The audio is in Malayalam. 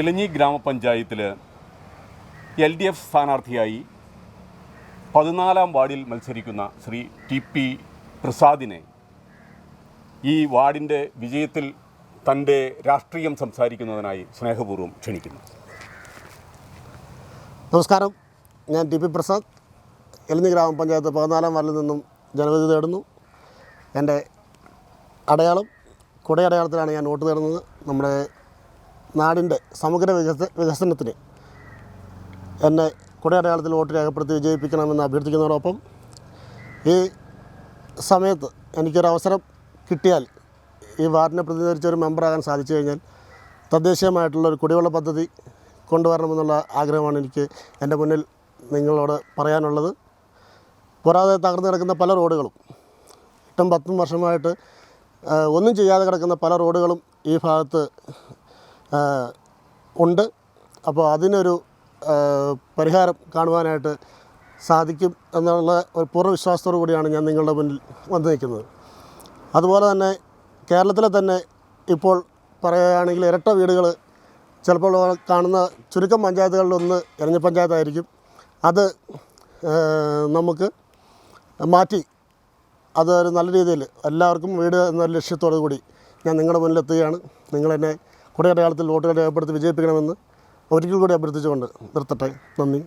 ഇലഞ്ഞി ഗ്രാമപഞ്ചായത്തിൽ എൽ ഡി എഫ് സ്ഥാനാർത്ഥിയായി പതിനാലാം വാർഡിൽ മത്സരിക്കുന്ന ശ്രീ ടി പി പ്രസാദിനെ ഈ വാർഡിന്റെ വിജയത്തിൽ തന്റെ രാഷ്ട്രീയം സംസാരിക്കുന്നതിനായി സ്നേഹപൂർവം ക്ഷണിക്കുന്നു. നമസ്കാരം. ഞാൻ ടി പി പ്രസാദ്. എലിഞ്ഞി ഗ്രാമപഞ്ചായത്ത് പതിനാലാം വാർഡിൽ നിന്നും ജനവിധി തേടുന്നു എന്റെ അടയാളം കുടയടയാളത്തിലാണ് ഞാൻ വോട്ട് തേടുന്നത് നമ്മുടെ നാടിന്റെ സമഗ്ര വികസ വികസനത്തിന് എന്നെ കുടയടയാളത്തിൽ വോട്ട് രേഖപ്പെടുത്തി വിജയിപ്പിക്കണമെന്ന് അഭ്യർത്ഥിക്കുന്നതോടൊപ്പം ഈ സമയത്ത് എനിക്കൊരവസരം കിട്ടിയാൽ ഈ വാർഡിനെ പ്രതിനിധീകരിച്ച ഒരു മെമ്പറാകാൻ സാധിച്ചു കഴിഞ്ഞാൽ തദ്ദേശീയമായിട്ടുള്ള ഒരു കുടിവെള്ള പദ്ധതി കൊണ്ടുവരണമെന്നുള്ള ആഗ്രഹമാണ് എനിക്ക് എന്റെ മുന്നിൽ നിങ്ങളോട് പറയാനുള്ളത്. കൂടാതെ തകർന്നു കിടക്കുന്ന പല റോഡുകളും എട്ടും പത്തും വർഷമായിട്ട് ഒന്നും ചെയ്യാതെ കിടക്കുന്ന പല റോഡുകളും ഈ ഭാഗത്ത് ഉണ്ട്. അപ്പോൾ അതിനൊരു പരിഹാരം കാണുവാനായിട്ട് സാധിക്കും എന്നുള്ള ഒരു പൂർണ വിശ്വാസത്തോടു കൂടിയാണ് ഞാൻ നിങ്ങളുടെ മുന്നിൽ വന്നു നിൽക്കുന്നത് അതുപോലെ തന്നെ കേരളത്തിലെ തന്നെ ഇപ്പോൾ പറയുകയാണെങ്കിൽ ഇരട്ട വീടുകൾ ചിലപ്പോൾ കാണുന്ന ചുരുക്കം പഞ്ചായത്തുകളിലൊന്ന് എരഞ്ഞ പഞ്ചായത്തായിരിക്കും. അത് നമുക്ക് മാറ്റി അത് ഒരു നല്ല രീതിയിൽ എല്ലാവർക്കും വീട് എന്ന ലക്ഷ്യത്തോടു കൂടി ഞാൻ നിങ്ങളുടെ മുന്നിലെത്തുകയാണ് നിങ്ങളെന്നെ കുടയടയാളത്തിൽ വോട്ടുകൾ രേഖപ്പെടുത്തി വിജയിപ്പിക്കണമെന്ന് ഒരിക്കൽ കൂടി അഭ്യർത്ഥിച്ചുകൊണ്ട് നിർത്തട്ടെ. നന്ദി.